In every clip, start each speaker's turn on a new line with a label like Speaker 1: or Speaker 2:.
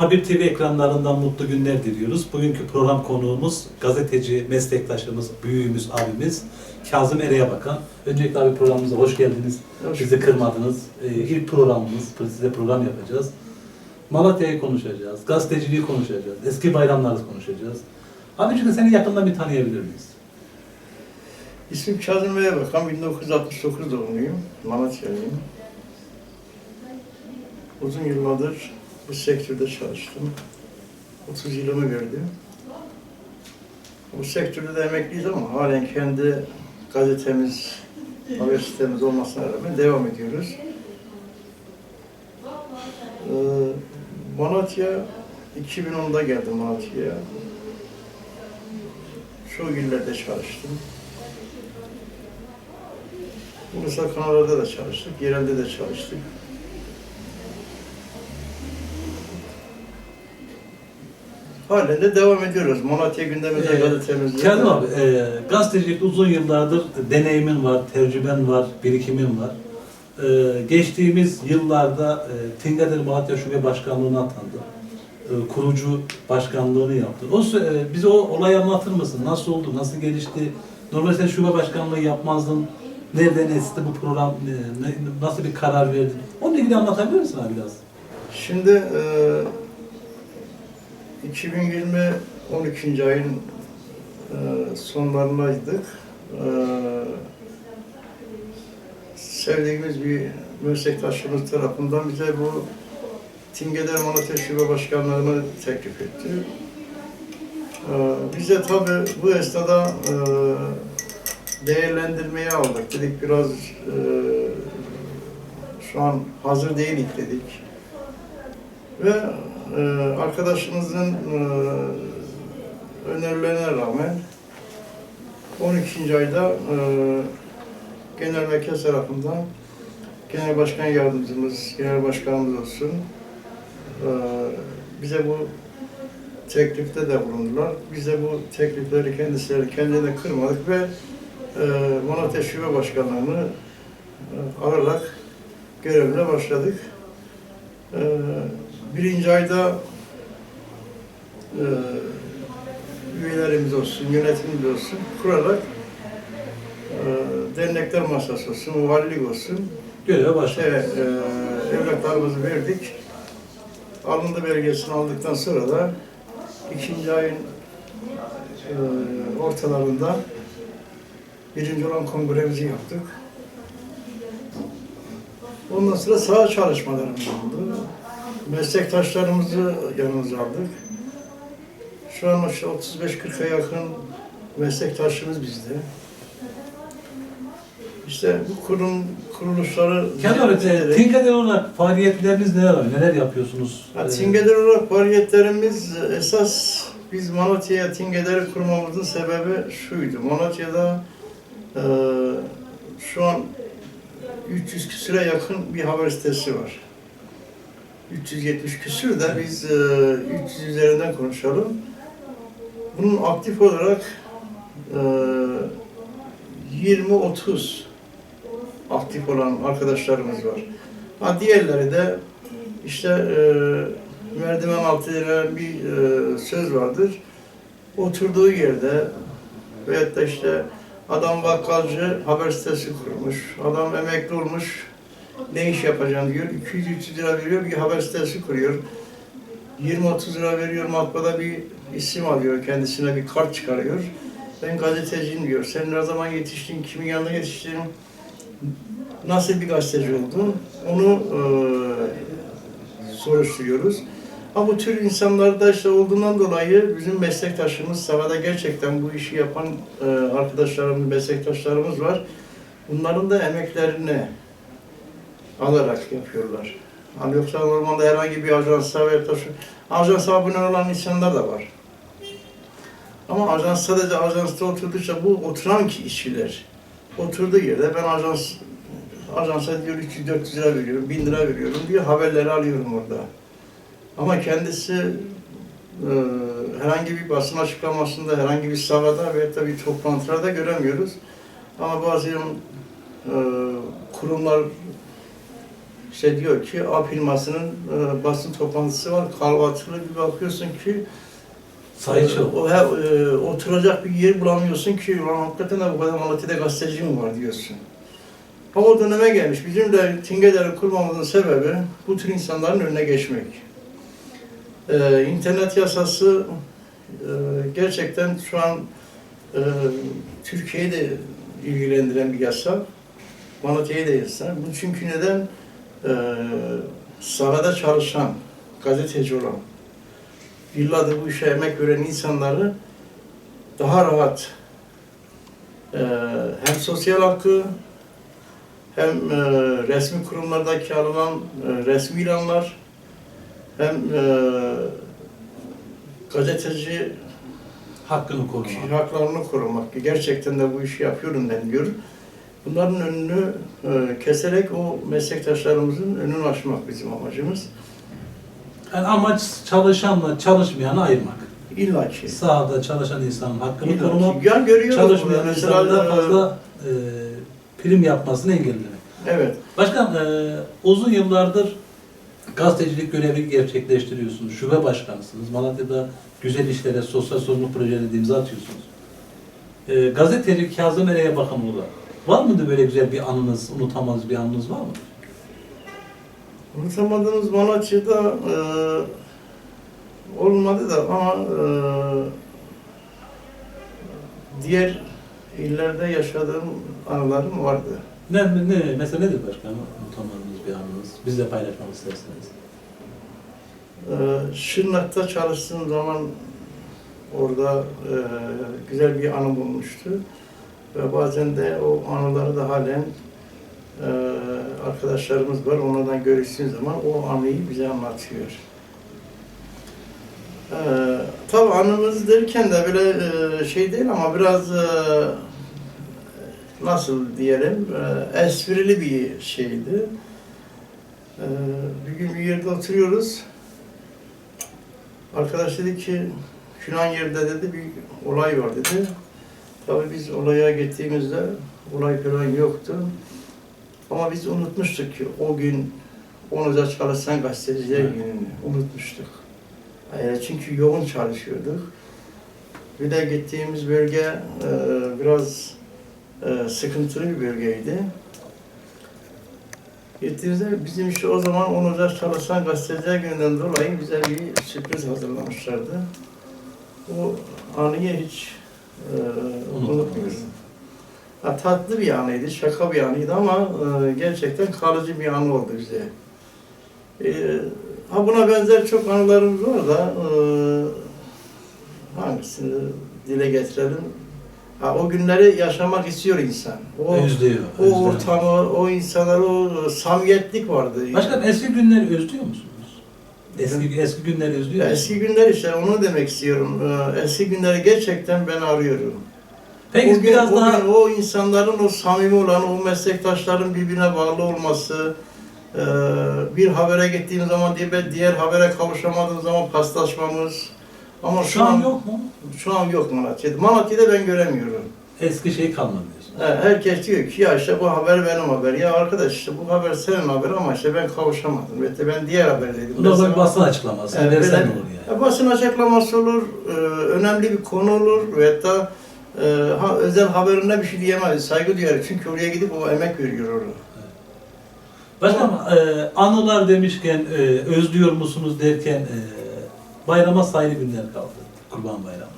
Speaker 1: Haber TV ekranlarından mutlu günler diliyoruz. Bugünkü program konuğumuz gazeteci, meslektaşımız, büyüğümüz, abimiz Kazım Ere'ye bakan. Öncelikle abi programımıza hoş geldiniz.
Speaker 2: Hoş
Speaker 1: Bizi kırmadınız. Ee, ilk programımız, size program yapacağız. Malatya'yı konuşacağız, gazeteciliği konuşacağız, eski bayramları konuşacağız. Abi çünkü seni yakından bir tanıyabilir miyiz?
Speaker 2: İsmim Kazım Bey'e bakan 1969 doğumluyum. Malatyalıyım. Uzun yıllardır bu sektörde çalıştım. 30 yılımı verdim. Bu sektörde de emekliyiz ama halen kendi gazetemiz, haber sitemiz olmasına rağmen devam ediyoruz. Ee, Malatya, 2010'da geldim Malatya'ya. Şu illerde çalıştım. Ulusal kanallarda da çalıştık, yerelde de çalıştık. Halen de devam ediyoruz. Malatya gündeminde
Speaker 1: Ee,
Speaker 2: gazetemizde.
Speaker 1: Kazım abi, e, gazetecilikte uzun yıllardır deneyimin var, tecrüben var, birikimin var. E, geçtiğimiz yıllarda e, Tingader Malatya Şube Başkanlığı'na atandı. E, kurucu başkanlığını yaptı. O e, bize o olayı anlatır mısın? Nasıl oldu, nasıl gelişti? Normalde sen şube başkanlığı yapmazdın. Nereden esti bu program? e, ne- nasıl bir karar verdin? Onunla ilgili anlatabilir misin abi biraz?
Speaker 2: Şimdi e, 2020 12. ayın e, sonlarındaydık. E, sevdiğimiz bir meslektaşımız tarafından bize bu Tingeder Malatya Şube Başkanlığı'nı teklif etti. E, biz de tabii bu esnada e, değerlendirmeye aldık. Dedik biraz e, şu an hazır değilik dedik. Ve e, arkadaşımızın e, önerilerine rağmen 12. ayda e, Genel Merkez tarafından Genel Başkan Yardımcımız, Genel Başkanımız olsun e, bize bu teklifte de bulundular. Biz de bu teklifleri kendisileri kendilerine kırmadık ve e, Malatya Şube Başkanlığı'nı e, alarak görevine başladık. E, birinci ayda e, üyelerimiz olsun, yönetimimiz olsun kurarak e, dernekler masası olsun, valilik olsun
Speaker 1: Göreve başladı.
Speaker 2: şey, e, evraklarımızı verdik. Alındı belgesini aldıktan sonra da ikinci ayın e, ortalarında birinci olan kongremizi yaptık. Ondan sonra saha çalışmalarımız oldu. Meslektaşlarımızı yanımıza aldık. Şu an işte 35-40'a yakın meslektaşımız bizde. İşte bu kurum kuruluşları
Speaker 1: e,
Speaker 2: ederek-
Speaker 1: Tinkader olarak faaliyetleriniz neler var? Neler yapıyorsunuz?
Speaker 2: Ha,
Speaker 1: E,
Speaker 2: Tingeder olarak faaliyetlerimiz esas biz Malatya'ya Tingeder'i kurmamızın sebebi şuydu. Malatya'da e, şu an 300 küsüre yakın bir haber sitesi var. 370 küsür de biz e, 300 üzerinden konuşalım. Bunun aktif olarak e, 20-30 aktif olan arkadaşlarımız var. Ha, diğerleri de işte e, merdiven altı denen bir e, söz vardır. Oturduğu yerde veyahut da işte adam bakkalcı haber sitesi kurmuş, adam emekli olmuş, ne iş yapacağım diyor, 200-300 lira veriyor, bir haber sitesi kuruyor. 20-30 lira veriyor, matbaada bir isim alıyor, kendisine bir kart çıkarıyor. Ben gazeteciyim diyor, sen ne zaman yetiştin, kimin yanında yetiştin, nasıl bir gazeteci oldun, onu e, soruşturuyoruz. Ama bu tür insanlarda işte olduğundan dolayı bizim meslektaşımız, sahada gerçekten bu işi yapan e, arkadaşlarımız, meslektaşlarımız var. Bunların da emeklerini alarak yapıyorlar. Hani yoksa normalde herhangi bir ajansa veya da şu, ajansa abone olan insanlar da var. Ama ajans sadece ajansta oturdukça bu oturan kişiler oturduğu yerde ben ajans ajansa diyor 300-400 lira veriyorum, 1000 lira veriyorum diyor haberleri alıyorum orada. Ama kendisi e, herhangi bir basın açıklamasında, herhangi bir sahada veya da bir toplantılarda göremiyoruz. Ama bazı e, kurumlar işte diyor ki A firmasının e, basın toplantısı var. Kahvaltılı bir bakıyorsun ki
Speaker 1: Sayı çok.
Speaker 2: o, he- e, oturacak bir yer bulamıyorsun ki ulan hakikaten de bu kadar Malatya'da gazeteci mi var diyorsun. Ama o döneme gelmiş. Bizim de Tingeder'i kurmamızın sebebi bu tür insanların önüne geçmek. Ee, internet yasası e, gerçekten şu an e, Türkiye'yi de ilgilendiren bir yasa. Malatya'yı da yasa. Bu çünkü neden? E, sahada çalışan, gazeteci olan, yıllardır bu işe emek veren insanları daha rahat e, hem sosyal hakkı hem e, resmi kurumlardaki alınan e, resmi ilanlar hem e, gazeteci
Speaker 1: Hakkını korumak.
Speaker 2: haklarını korumak ki gerçekten de bu işi yapıyorum ben diyor. Bunların önünü e, keserek o meslektaşlarımızın önünü açmak bizim amacımız.
Speaker 1: Yani amaç çalışanla çalışmayanı ayırmak.
Speaker 2: İlla ki.
Speaker 1: Sahada çalışan insanın hakkını
Speaker 2: İlla
Speaker 1: korumak.
Speaker 2: Ya görüyoruz
Speaker 1: çalışmayan insanın da
Speaker 2: e,
Speaker 1: fazla e, prim yapmasını engellemek.
Speaker 2: Evet.
Speaker 1: Başkan, e, uzun yıllardır gazetecilik görevi gerçekleştiriyorsunuz. Şube başkanısınız. Malatya'da güzel işlere, sosyal sorumluluk projelerine imza atıyorsunuz. E, gazeteci Kazım Ere'ye bakın burada. Var mıydı böyle güzel bir anınız, unutamadığınız bir anınız var mı?
Speaker 2: Unutamadığımız Malatya'da e, olmadı da ama e, diğer illerde yaşadığım anılarım vardı.
Speaker 1: Ne, ne, mesela nedir başkanım unutamadığınız bir anınız? Bizle paylaşmak isterseniz.
Speaker 2: Ee, Şırnak'ta çalıştığım zaman orada e, güzel bir anı bulmuştu. Ve bazen de o anıları da halen e, arkadaşlarımız var. Onlardan görüştüğün zaman o anıyı bize anlatıyor. Ee, tabii anımız derken de böyle e, şey değil ama biraz e, nasıl diyelim e, esprili bir şeydi. Ee, bir gün bir yerde oturuyoruz. Arkadaş dedi ki filan yerde dedi bir olay var dedi. Tabii biz olaya gittiğimizde olay falan yoktu. Ama biz unutmuştuk ki o gün Onuza çalışan gazeteciler
Speaker 1: Evet.
Speaker 2: gününü unutmuştuk. Yani çünkü yoğun çalışıyorduk. Bir de gittiğimiz bölge e, biraz e, sıkıntılı bir bölgeydi. Gittiğimizde bizim işte o zaman Onuza çalışan gazeteciler gününden dolayı bize bir sürpriz hazırlamışlardı. O anıyı hiç unutmuyoruz. Ha, tatlı bir anıydı, şaka bir anıydı ama e, gerçekten kalıcı bir anı oldu bize. E, ha buna benzer çok anılarımız var da e, hangisini dile getirelim? Ha, o günleri yaşamak istiyor insan. O,
Speaker 1: Özlüyor.
Speaker 2: o
Speaker 1: özlüyor.
Speaker 2: ortamı, o insanlar, o samimiyetlik vardı.
Speaker 1: Başkan eski günleri özlüyor musunuz? Eski eski günleri özlüyor musunuz?
Speaker 2: Eski günler işte onu demek istiyorum. E, Eski günleri gerçekten ben arıyorum.
Speaker 1: Peki
Speaker 2: o gün,
Speaker 1: biraz
Speaker 2: o
Speaker 1: daha
Speaker 2: gün o insanların o samimi olan, o meslektaşların birbirine bağlı olması, e, bir habere gittiğim zaman diğer, diğer habere kavuşamadığım zaman paslaşmamız. Ama
Speaker 1: şu an yok mu?
Speaker 2: Şu an yok Malatya'da. Malatya'da ben göremiyorum.
Speaker 1: Eski şey kalmadı
Speaker 2: herkes diyor ki ya işte bu haber benim haber. Ya arkadaş işte bu haber senin haber ama işte ben kavuşamadım. İşte ben diğer haberdeydim.
Speaker 1: Bu da
Speaker 2: Mesela-
Speaker 1: basın açıklaması.
Speaker 2: Evet,
Speaker 1: versen
Speaker 2: böyle-
Speaker 1: olur yani.
Speaker 2: Ya basın açıklaması olur, e, önemli bir konu olur ve da e, ha, özel haberine bir şey diyemeyiz, saygı duyarız. Çünkü oraya gidip o emek veriyor orada.
Speaker 1: Başkanım e, anılar demişken e, özlüyor musunuz derken e, bayrama sayılı günler kaldı. Kurban Bayramı.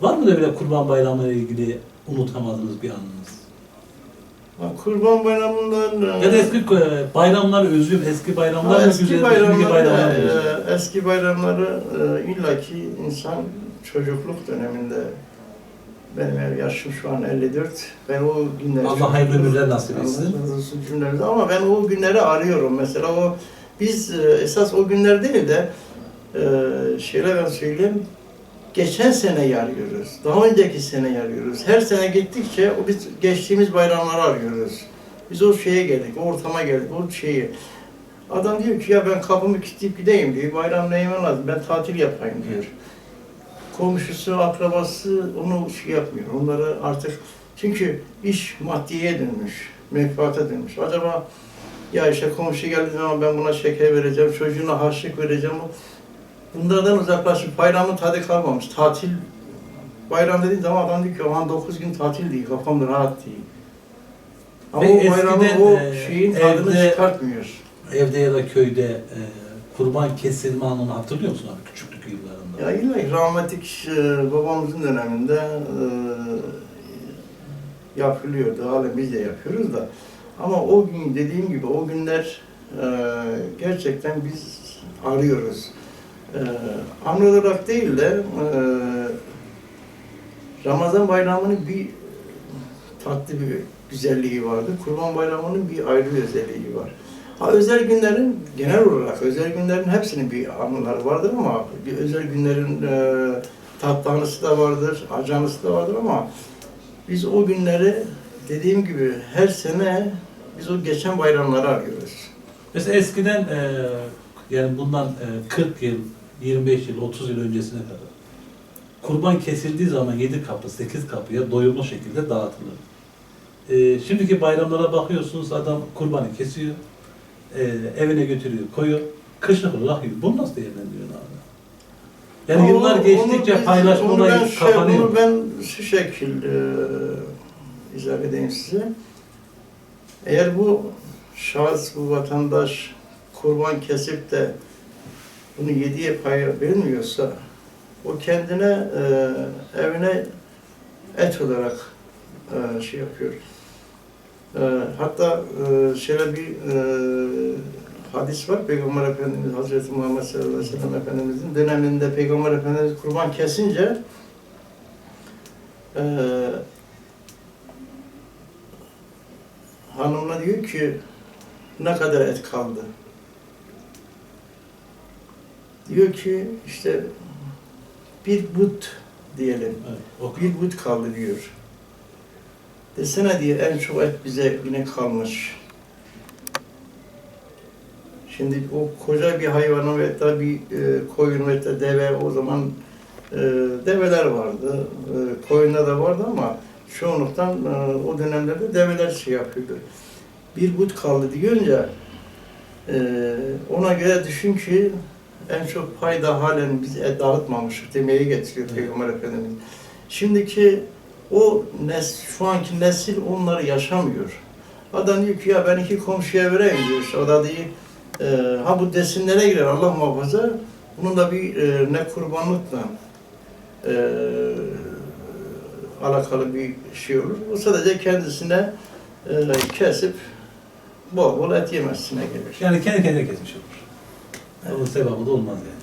Speaker 1: Var mı da böyle Kurban Bayramı ile ilgili unutamadığınız bir anınız?
Speaker 2: Kurban Bayramı'ndan... e,
Speaker 1: Ya da eski e, bayramları özlüyorum. Eski bayramlar
Speaker 2: ha, eski
Speaker 1: güzel,
Speaker 2: bayramları,
Speaker 1: bayramlar
Speaker 2: e,
Speaker 1: güzel?
Speaker 2: eski bayramları e, illaki insan çocukluk döneminde benim yaşım şu an 54. Ben o günleri...
Speaker 1: Allah hayırlı ömürler nasip etsin.
Speaker 2: Cümlemize. Ama ben o günleri arıyorum. Mesela o biz e, esas o günler değil de e, şöyle ben söyleyeyim. Geçen seneyi arıyoruz. Daha önceki seneyi arıyoruz. Her sene gittikçe o biz geçtiğimiz bayramları arıyoruz. Biz o şeye geldik, o ortama geldik, o şeyi. Adam diyor ki ya ben kapımı kilitleyip gideyim diyor. Bayram neyime lazım, ben tatil yapayım diyor. Komşusu, akrabası onu şey yapmıyor. Onları artık çünkü iş maddiye dönmüş, menfaate dönmüş. Acaba Ya işte komşu geldiği zaman ben buna şeker vereceğim, çocuğuna harçlık vereceğim. Bunlardan uzaklaşıp bayramın tadı kalmamış. Tatil, bayram dediğin zaman adam diyor ki aman 9 gün tatil değil, kafam rahat değil. Ama
Speaker 1: Peki
Speaker 2: o bayramın o
Speaker 1: e,
Speaker 2: şeyin tadını
Speaker 1: evde-
Speaker 2: çıkartmıyor.
Speaker 1: Evde ya da köyde e, kurban kesilme anını hatırlıyor musun abi küçüklük yıllarında?
Speaker 2: Ya illa rahmetlik e, babamızın döneminde e, yapılıyordu. Hala biz de yapıyoruz da. Ama o gün dediğim gibi o günler e, gerçekten biz arıyoruz. E, an olarak değil de e, Ramazan bayramının bir tatlı bir güzelliği vardı. Kurban bayramının bir ayrı bir özelliği var. Ha, özel günlerin genel olarak özel günlerin hepsinin bir anıları vardır ama bir özel günlerin e, tatlı anısı da vardır, acı anısı da vardır ama biz o günleri dediğim gibi her sene biz o geçen bayramları arıyoruz.
Speaker 1: Mesela eskiden e, yani bundan e, 40 yıl, 25 yıl, 30 yıl öncesine kadar kurban kesildiği zaman 7 kapı, 8 kapıya doyumlu şekilde dağıtılır. E, şimdiki bayramlara bakıyorsunuz adam kurbanı kesiyor, e, evine götürüyor, koyuyor, kışlık olarak yiyor. Bunu nasıl değerlendiriyorsun abi? Yani
Speaker 2: Ama
Speaker 1: yıllar
Speaker 2: onu-
Speaker 1: geçtikçe
Speaker 2: onu
Speaker 1: paylaşma
Speaker 2: onu
Speaker 1: olayı
Speaker 2: şey-
Speaker 1: kapanıyor.
Speaker 2: Onu ben şu şekil e, izah edeyim size. Eğer bu şahıs, bu vatandaş kurban kesip de bunu yediye pay vermiyorsa o kendine e, evine et olarak e, şey yapıyor. E, hatta e, şöyle bir e, hadis var. Peygamber Efendimiz Hazreti Muhammed sallallahu aleyhi ve sellem Efendimizin döneminde Peygamber Efendimiz kurban kesince e, hanımına diyor ki ne kadar et kaldı? Diyor ki işte bir but diyelim.
Speaker 1: Evet,
Speaker 2: Bir but kaldı diyor. Desene diye en çok et bize yine kalmış. Şimdi o koca bir hayvanı ve da bir e, koyun ve da deve o zaman e, develer vardı. E, koyunlar da vardı ama çoğunluktan e, o dönemlerde develer şey yapıyordu. Bir but kaldı deyince e, ona göre düşün ki en çok payda halen biz et dağıtmamışız demeye getiriyor
Speaker 1: Evet.
Speaker 2: Peygamber Efendimiz. Şimdiki o nes, şu anki nesil onları yaşamıyor. Adam diyor ki ya ben iki komşuya vereyim diyor. İşte O da değil. e, ha bu desinlere girer Allah muhafaza. Bunun da bir e, ne kurbanlıkla e, alakalı bir şey olur. O sadece kendisine e, kesip bol bol et yemesine gelir.
Speaker 1: Yani kendi kendine kesmiş olur. Onun sevabı da olmaz yani.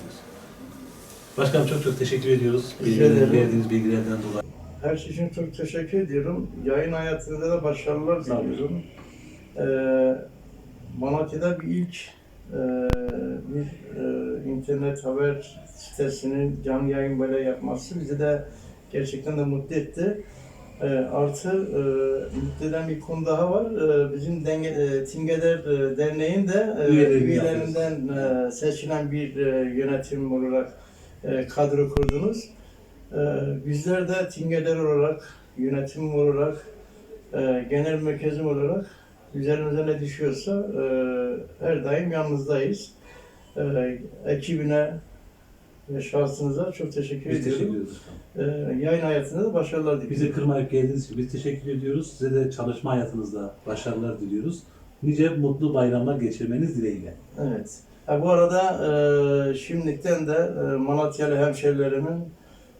Speaker 1: Başkanım çok çok teşekkür ediyoruz.
Speaker 2: Rica
Speaker 1: Bilgiler,
Speaker 2: ederim.
Speaker 1: verdiğiniz bilgilerden dolayı.
Speaker 2: Her şey için çok teşekkür ediyorum. Yayın hayatında da başarılar diliyorum. Ee, Malatya'da bir ilk e, bir e, internet haber sitesinin canlı yayın böyle yapması bizi de gerçekten de mutlu etti. E, artı e, mutlu eden bir konu daha var. E, bizim Denge, e, Tingeder e, Derneği'nin de e, üyelerinden e, seçilen bir e, yönetim olarak e, kadro kurdunuz. Ee, bizler de Tingeder olarak, yönetim olarak, e, genel merkezim olarak üzerimize ne düşüyorsa e, her daim yanınızdayız. E, ekibine ve şahsınıza çok teşekkür
Speaker 1: Biz
Speaker 2: ediyorum.
Speaker 1: teşekkür ediyoruz.
Speaker 2: E, yayın hayatında da başarılar diliyorum.
Speaker 1: Bizi kırmayıp geldiğiniz için biz teşekkür ediyoruz. Size de çalışma hayatınızda başarılar diliyoruz. Nice mutlu bayramlar geçirmeniz dileğiyle.
Speaker 2: Evet. Ha, bu arada e, şimdikten de e, Malatyalı hemşerilerimin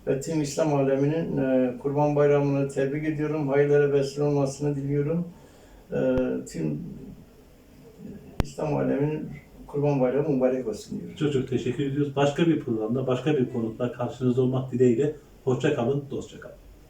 Speaker 2: ve tüm İslam aleminin e, Kurban Bayramı'nı tebrik ediyorum. Hayırlara vesile olmasını diliyorum. E, tüm İslam aleminin Kurban Bayramı mübarek olsun diyorum.
Speaker 1: Çok çok teşekkür ediyoruz. Başka bir programda, başka bir konukla karşınızda olmak dileğiyle. Hoşça kalın, dostça kalın.